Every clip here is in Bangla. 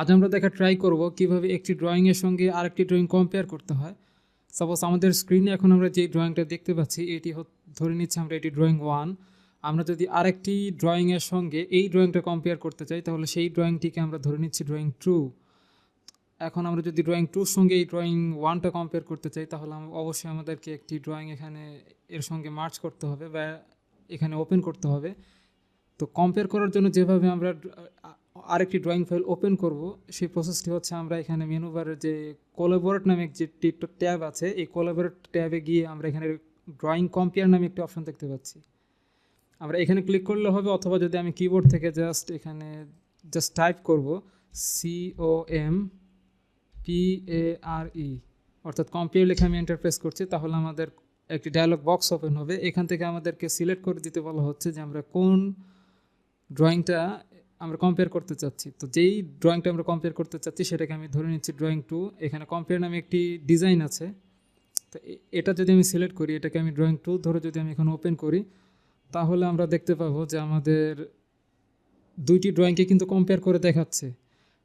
আজ আমরা দেখা ট্রাই করব কীভাবে একটি ড্রয়িংয়ের সঙ্গে আরেকটি ড্রয়িং কম্পেয়ার করতে হয়। সাপোজ আমাদের স্ক্রিনে এখন আমরা যে ড্রয়িংটা দেখতে পাচ্ছি, এটি ধরে নিচ্ছি আমরা এটি ড্রয়িং ওয়ান আমরা যদি আরেকটি ড্রয়িংয়ের সঙ্গে এই ড্রয়িংটা কম্পেয়ার করতে চাই, তাহলে সেই ড্রয়িংটিকে আমরা ধরে নিচ্ছি ড্রয়িং টু এখন আমরা যদি ড্রয়িং টুর সঙ্গে এই ড্রয়িং ওয়ানটা কম্পেয়ার করতে চাই, তাহলে অবশ্যই আমাদেরকে একটি ড্রয়িং এখানে এর সঙ্গে মার্চ করতে হবে বা এখানে ওপেন করতে হবে। তো কম্পেয়ার করার জন্য যেভাবে আমরা আরেকটি ড্রয়িং ফাইল ওপেন করব। সেই প্রসেসটি হচ্ছে আমরা এখানে মেনু বারের যে কোলাবোরেট নামে যে ট্যাব আছে, এই কোলাবোরেট ট্যাবে গিয়ে আমরা এখানে ড্রয়িং কম্পেয়ার নামে একটি অপশন দেখতে পাচ্ছি। আমরা এখানে ক্লিক করলে হবে অথবা যদি আমি কিবোর্ড থেকে জাস্ট এখানে জাস্ট টাইপ করব C O M P A R E অর্থাৎ কম্পেয়ার লিখে আমি এন্টারপ্রেস করছি, তাহলে আমাদের একটি ডায়লগ বক্স ওপেন হবে। এখান থেকে আমাদেরকে সিলেক্ট করে দিতে বলা হচ্ছে যে আমরা কোন ড্রয়িংটা আমরা কম্পেয়ার করতে চাচ্ছি। তো যেই ড্রয়িংটা আমরা কম্পেয়ার করতে চাচ্ছি, সেটাকে আমি ধরে নিচ্ছি ড্রয়িং টু এখানে কম্পেয়ার নামে একটি ডিজাইন আছে। তো এটা যদি আমি সিলেক্ট করি, এটাকে আমি ড্রয়িং টু ধরে যদি আমি এখন ওপেন করি, তাহলে আমরা দেখতে পাবো যে আমাদের দুইটি ড্রয়িংকে কিন্তু কম্পেয়ার করে দেখাচ্ছে।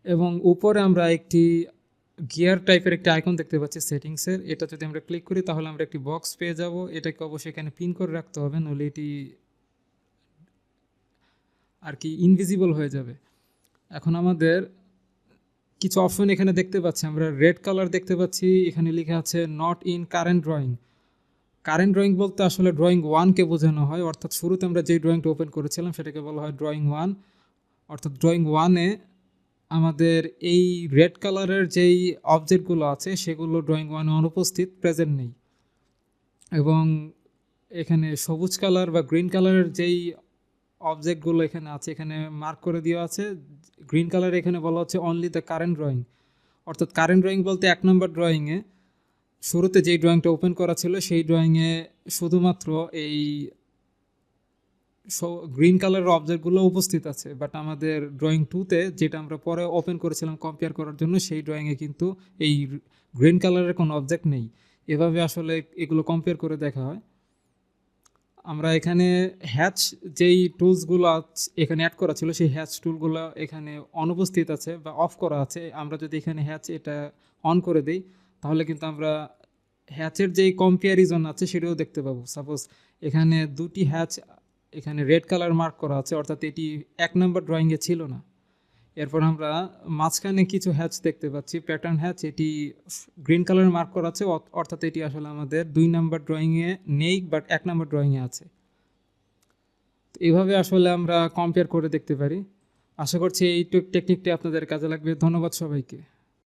এবং উপরে আমরা একটি গিয়ার টাইপের একটি আইকন দেখতে পাচ্ছি সেটিংসের। এটা যদি আমরা ক্লিক করি, তাহলে আমরা একটি বক্স পেয়ে যাব। এটাকে অবশ্যই এখানে পিন করে রাখতে হবে, নইলে এটি আর কি ইনভিজিবল হয়ে যাবে। এখন আমাদের কিছু অপশন এখানে দেখতে পাচ্ছি। আমরা রেড কালার দেখতে পাচ্ছি। এখানে লেখা আছে not in current drawing current drawing বলতে আসলে ড্রয়িং ওয়ানকে বোঝানো হয়। অর্থাৎ শুরুতে আমরা যেই ড্রয়িংটা ওপেন করেছিলাম, সেটাকে বলা হয় ড্রয়িং ওয়ান অর্থাৎ ড্রয়িং ওয়ানে আমাদের এই রেড কালারের যেই অবজেক্টগুলো আছে, সেগুলো ড্রয়িং ওয়ানে অনুপস্থিত প্রেজেন্ট নেই। এবং এখানে সবুজ কালার বা গ্রিন কালারের যেই অবজেক্টগুলো এখানে আছে, এখানে মার্ক করে দেওয়া আছে। গ্রিন কালার এখানে বলা হচ্ছে অনলি দ্য কারেন্ট ড্রয়িং অর্থাৎ কারেন্ট ড্রয়িং বলতে এক নম্বর ড্রয়িংয়ে শুরুতে যেই ড্রয়িংটা ওপেন করা ছিল, সেই ড্রয়িংয়ে শুধুমাত্র এই গ্রিন কালারের অবজেক্টগুলো উপস্থিত আছে। বাট আমাদের ড্রয়িং টুতে যেটা আমরা পরে ওপেন করেছিলাম কম্পেয়ার করার জন্য, সেই ড্রয়িংয়ে কিন্তু এই গ্রিন কালারের কোনো অবজেক্ট নেই। এভাবে আসলে এগুলো কম্পেয়ার করে দেখা হয়। আমরা এখানে হ্যাচ যেই টুলসগুলো এখানে অ্যাড করা ছিল, সেই হ্যাচ টুলগুলো এখানে অনুপস্থিত আছে বা অফ করা আছে। আমরা যদি এখানে হ্যাচ এটা অন করে দিই, তাহলে কিন্তু আমরা হ্যাচের যেই কম্পেয়ারিজন আছে, সেটাও দেখতে পাবো। সাপোজ এখানে দুটি হ্যাচ এখানে রেড কালার মার্ক করা আছে, অর্থাৎ এটি এক নম্বর ড্রয়িংয়ে ছিল না। এরপর আমরা মাঝখানে কিছু হ্যাচ দেখতে পাচ্ছি। প্যাটার্ন হ্যাচ এটি গ্রিন কালার মার্ক করা আছে অর্থ- অর্থাৎ এটি আসলে আমাদের দুই নাম্বার ড্রয়িংয়ে নেই বাট এক নাম্বার ড্রয়িংয়ে আছে। তো এইভাবে আসলে আমরা কম্পেয়ার করে দেখতে পারি। আশা করছি এই টেকনিকটি আপনাদের কাজে লাগবে। ধন্যবাদ সবাইকে।